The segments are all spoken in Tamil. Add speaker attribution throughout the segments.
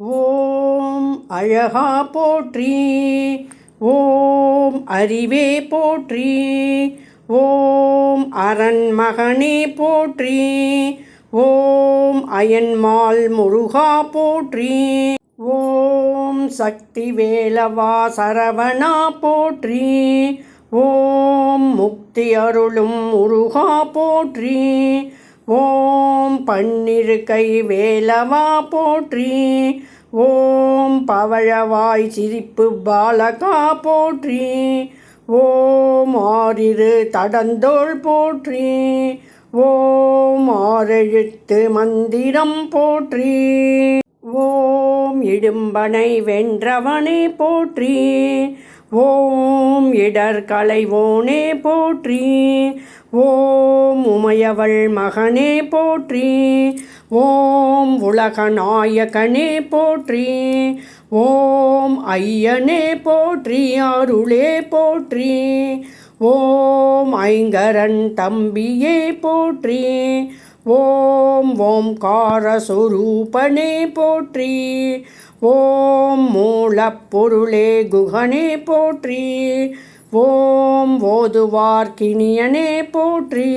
Speaker 1: ஓம் அழகா போற்றி ஓம் அறிவே போற்றி ஓம் அரண்மகனே போற்றி ஓம் அயன்மால் முருகா போற்றி ஓம் சக்தி வேலவா சரவணா போற்றி ஓம் முக்தி அருளும் முருகா போற்றி ஓம் பன்னிரு கை வேலவா போற்றி. ஓம் பவழவாய் சிரிப்பு பாலகா போற்றி. ஓம் ஆறிரு தடந்தோள் போற்றி. ஓம் ஆறெழுத்து மந்திரம் போற்றி. ஓம் இடும்பனை வென்றவனை போற்றி. ஓம் இடர் களைவோனே போற்றி. ஓம் உமையவள் மகனே போற்றி. ஓம் உலகநாயகனே போற்றி. ஓம் ஐயனே போற்றி அருளே போற்றி. ஓம் ஐங்கரன் தம்பியே போற்றி. ஓம் ஓம் சுரூபனே போற்றி. ஓம் மூலப்பொருளே குகனே போற்றி. ஓம் ஓதுவார்க்கினியனே போற்றி.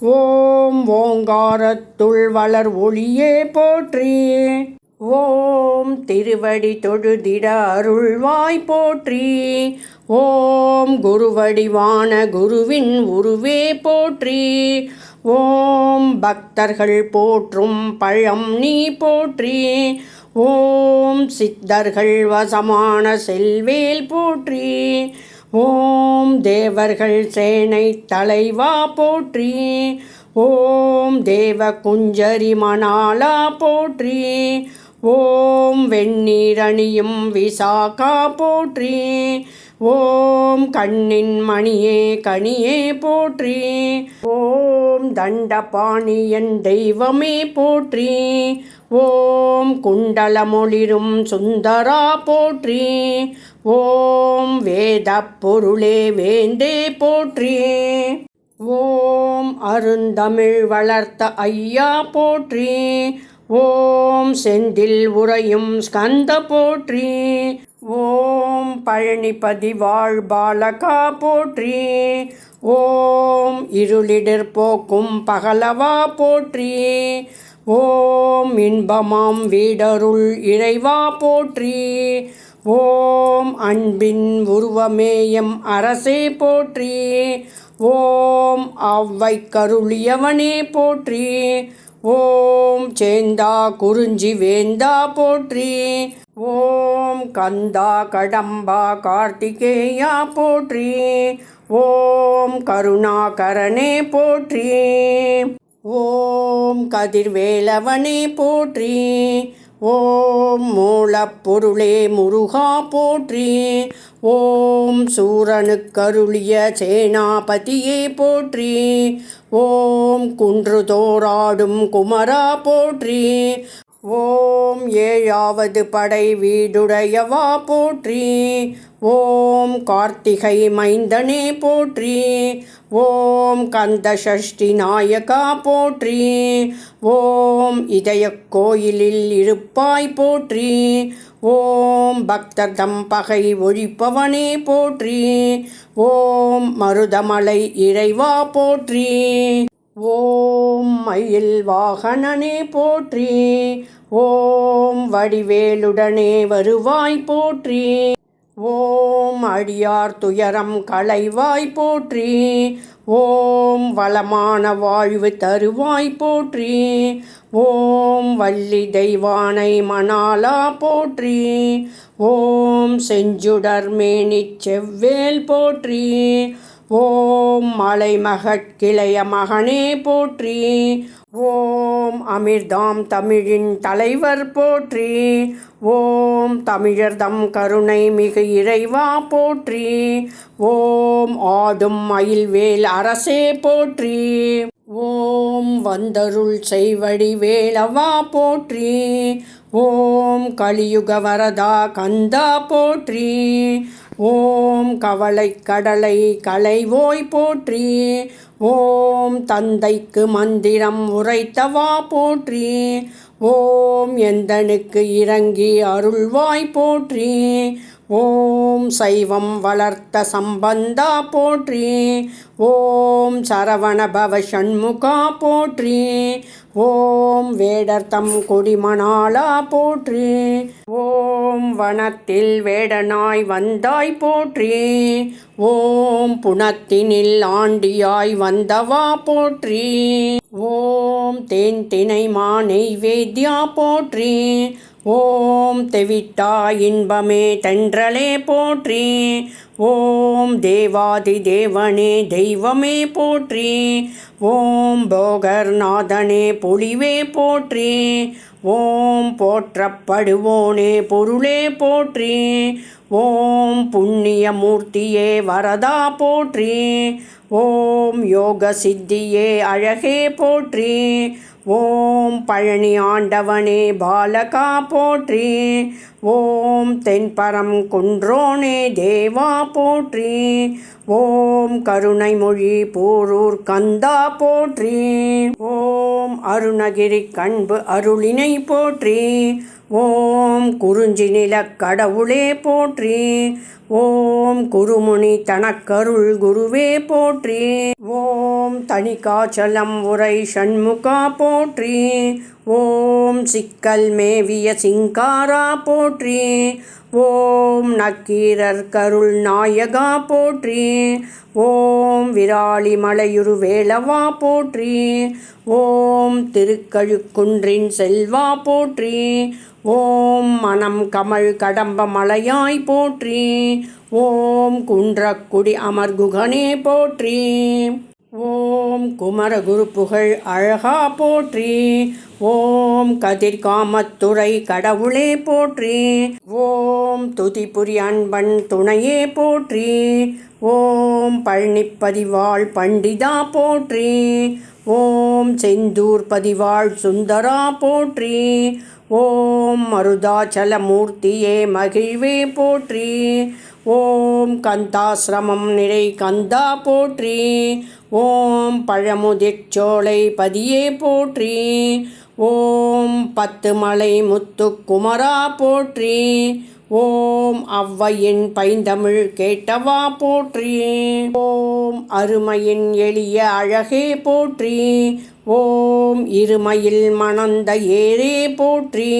Speaker 1: ஓம் ஓங்காரத்துள் வளர் ஒளியே போற்றி. ஓம் திருவடி தொழுதிட அருள்வாய் போற்றி. ஓம் குருவடிவான குருவின் உருவே போற்றி. ஓம் பக்தர்கள் போற்றும் பழம் நீ போற்றி. ஓம் சித்தர்கள் வசமான செல்வேல் போற்றி. ஓம் தேவர்கள் சேனை தலைவா போற்றி. ஓம் தேவ குஞ்சரி மணாலா போற்றி. ஓம் வெண்ணீரணியும் விசாகா போற்றி ஓம் கண்ணின் மணியே கனியே போற்றி ஓம் தண்டபாணியன் தெய்வமே போற்றி ஓம் குண்டலமொளிரும் சுந்தரா போற்றி ஓம் வேத பொருளே வேந்தே போற்றி ஓம் அருந்தமிழ் வளர்த்த ஐயா போற்றி ஓம் செந்தில் உறையும் ஸ்கந்த போற்றி. ஓம் பழனிபதி வாழ் பாலகா போற்றி. ஓம் இருளிடர் போக்கும் பகலவா போற்றி. ஓம் இன்பமாம் வீடருள் இறைவா போற்றி. ஓம் அன்பின் உருவமேயம் அரசே போற்றி. ஓம் அவ்வை கருளியவனே போற்றி. ஓம் சேந்தா குறிஞ்சி வேந்தா போற்றி. ஓம் கந்தா கடம்பா கார்த்திகேயா போற்றி. ஓம் கருணாகரனே போற்றி. ஓம் கதிர்வேலவனே போற்றி. ஓம் மூலப்பொருளே முருகா போற்றி. ஓம் சூரனுக்கருளிய சேனாபதியே போற்றி. ஓம் குன்று தோராடும் குமரா போற்றி. ஓம் ஏழாவது படை வீடுடையவா போற்றி. ஓம் கார்த்திகை மைந்தனே போற்றி. ஓம் கந்த சஷ்டி நாயகா போற்றி. ஓம் இதய கோயிலில் இருப்பாய் போற்றி. ஓம் பக்த தம்பகை ஒழிப்பவனே போற்றி. ஓம் மருதமலை இறைவா போற்றி. ஓம் மயில் வாகனனே போற்றி. ஓம் வடிவேலுடனே வருவாய் போற்றி. ஓம் அடியார் துயரம் களைவாய் போற்றி. ஓம் வளமான வாழ்வு தருவாய் போற்றி. ஓம் வள்ளி தெய்வானை மணாலா போற்றி. ஓம் செஞ்சுடர் மேனிச் செவ்வேல் போற்றி. ஓம் மலைமகட்கிளைய மகனே போற்றி. ஓம் அமிர்தாம் தமிழின் தலைவர் போற்றி. ஓம் தமிழர்தம் கருணை மிகு இறைவா போற்றி. ஓம் ஆடும் மயில்வேல் அரசே போற்றி. ஓம் வந்தருள் செய்வடி வேளவா போற்றி. ஓம் கலியுக வரதா கந்தா போற்றி. ஓம் கவலை கடலை களைவோய் போற்றி. ஓம் தந்தைக்கு மந்திரம் உரைத்தவா போற்றி. ஓம் எந்தனுக்கு இறங்கி அருள்வாய் போற்றி. ஓம் சைவம் வளர்த்த சம்பந்தா போற்றி. ஓம் சரவணபவ சண்முகா போற்றி. ஓம் வேடர்த்தம் கொடிமணாலா போற்றி. ஓம் வனத்தில் வேடனாய் வந்தாய் போற்றி. ஓம் புனத்தினில் ஆண்டியாய் வந்தவா போற்றி. ஓம் தேன் தினை மானை வேத்யா போற்றி. ஓம் தெவிட்டா இன்பமே தென்றலே போற்றி. ஓம் தேவாதி தேவனே தெய்வமே போற்றி. ஓம் போகர்நாதனே பொழிவே போற்றி. ஓம் போற்றப்படுவோனே பொருளே போற்றி. ஓம் புண்ணியமூர்த்தியே வரதா போற்றி. ஓம் யோக சித்தியே அழகே போற்றி. ஓம் பழனி ஆண்டவனே பாலகா போற்றி. ஓம் தென்பரம் குன்றோனே தேவா போற்றி. ஓம் கருணை மொழி போரூர் கந்தா போற்றி. ஓம் அருணகிரி கண்பு அருளினை போற்றி. ஓம் குறிஞ்சி நில கடவுளே போற்றி. ஓம் குருமுனி தனக்கருள் குருவே போற்றி. ஓம் தனிகாச்சலம் உரை சண்முகா போற்றி. ஓம் சிக்கல் மேவிய சிங்காரா போற்றி. ஓம் நக்கீரர் கருள் நாயகா போற்றி. ஓம் விராலி மலையுரு வேளவா போற்றி. ஓம் திருக்கழுக்குன்றின் செல்வா போற்றி. ஓம் மனம் கமல் கடம்ப மலையாய் போற்றி. ஓம் குன்றக்குடி அமர்குகனே போற்றி. ஓம் குமரகுரு புகழ் அழகா போற்றி. ஓம் கதிர்காமத்துறை கடவுளே போற்றி. ஓம் துதிபுரி அன்பன் துணையே போற்றி. ஓம் பழனிப்பதிவாள் பண்டிதா போற்றி. ஓம் செந்தூர் பதிவாள் சுந்தரா போற்றி. ஓம் மருதாச்சலமூர்த்தியே மகிழ்வே போற்றி. ஓம் கந்தாசிரமம் நிறை கந்தா போற்றி. ஓம் பழமுதிர்ச்சோலை பதியே போற்றி. ஓம் பத்து மலை முத்துக்குமரா போற்றி. ஓம் அவ்வையின் பைந்தமிழ் கேட்டவா போற்றி? ஓம் அருமையின் எளிய அழகே போற்றி? ஓம் இருமையில் மணந்த ஏரே போற்றி?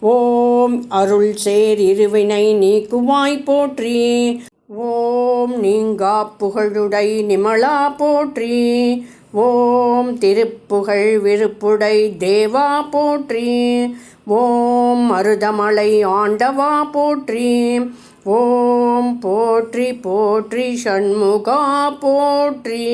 Speaker 1: ஓம் அருள் சேர் இருவினை நீக்குவாய் போற்றி? ஓம் நீங்கா புகழுடை நிமலா போற்றி? ஓம் திருப்புகழ் விருப்புடை தேவா போற்றி. ஓம் மருதமலை ஆண்டவா போற்றி. ஓம் போற்றி போற்றி சண்முகா போற்றி.